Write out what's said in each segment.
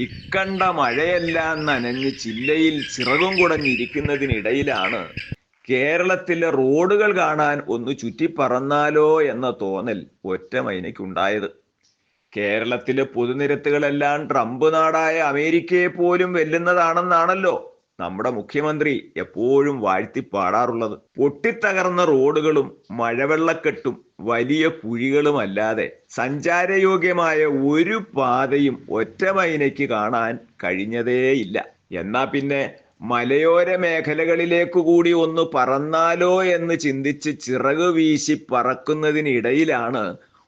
ഇക്കണ്ട മഴയെല്ലാം നനഞ്ഞ് ചില്ലയിൽ ചിറകും കുടഞ്ഞിരിക്കുന്നതിനിടയിലാണ് കേരളത്തിലെ റോഡുകൾ കാണാൻ ഒന്ന് ചുറ്റിപ്പറന്നാലോ എന്ന തോന്നൽ ഒറ്റ മൈനയ്ക്കുണ്ടായത്. കേരളത്തിലെ പൊതുനിരത്തുകളെല്ലാം ട്രംപ് നാടായ അമേരിക്കയെ പോലും വെല്ലുന്നതാണെന്നാണല്ലോ നമ്മുടെ മുഖ്യമന്ത്രി എപ്പോഴും വാഴ്ത്തി പാടാറുള്ളത് പൊട്ടിത്തകർന്ന റോഡുകളും മഴവെള്ളക്കെട്ടും വലിയ കുഴികളും അല്ലാതെ സഞ്ചാരയോഗ്യമായ ഒരു പാതയും ഒറ്റ മൈനയ്ക്ക് കാണാൻ കഴിഞ്ഞതേയില്ല. എന്നാ പിന്നെ മലയോര മേഖലകളിലേക്ക് കൂടി ഒന്ന് പറന്നാലോ എന്ന് ചിന്തിച്ച് ചിറക് വീശി പറക്കുന്നതിനിടയിലാണ്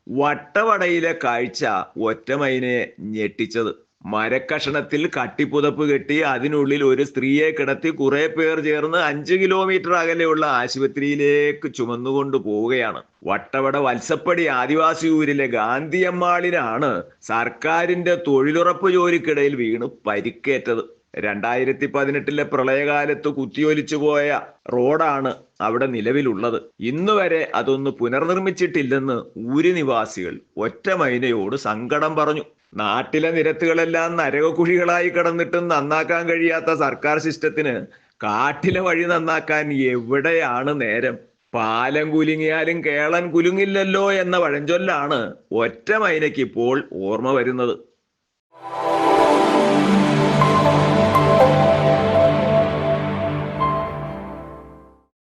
വട്ടവടയിലെ കാഴ്ച ഒറ്റമൈനയെ ഞെട്ടിച്ചത്. മരക്കഷണത്തിൽ കട്ടിപ്പുതപ്പ് കെട്ടി അതിനുള്ളിൽ ഒരു സ്ത്രീയെ കിടത്തി കുറെ പേർ ചേർന്ന് അഞ്ച് കിലോമീറ്റർ അകലെയുള്ള ആശുപത്രിയിലേക്ക് ചുമന്നുകൊണ്ട് പോവുകയാണ്. വട്ടവട വത്സപ്പടി ആദിവാസി ഊരിലെ ഗാന്ധിയമ്മാളിനാണ് സർക്കാരിന്റെ തൊഴിലുറപ്പ് ജോലിക്കിടയിൽ വീണ് പരിക്കേറ്റത്. രണ്ടായിരത്തി പതിനെട്ടിലെ പ്രളയകാലത്ത് കുത്തിയൊലിച്ചു പോയ റോഡാണ് അവിടെ നിലവിലുള്ളത്. ഇന്ന് വരെ അതൊന്ന് പുനർനിർമ്മിച്ചിട്ടില്ലെന്ന് ഊരി നിവാസികൾ ഒറ്റ മൈനയോട് സങ്കടം പറഞ്ഞു. നാട്ടിലെ നിരത്തുകളെല്ലാം നരകക്കുഴികളായി കിടന്നിട്ടും നന്നാക്കാൻ കഴിയാത്ത സർക്കാർ സിസ്റ്റത്തിന് കാട്ടിലെ വഴി നന്നാക്കാൻ എവിടെയാണ് നേരം? പാലം കുലുങ്ങിയാലും കേളൻ കുലുങ്ങില്ലല്ലോ എന്ന വഴഞ്ചൊല്ലാണ് ഒറ്റ മൈനയ്ക്ക് ഇപ്പോൾ ഓർമ്മ വരുന്നത്.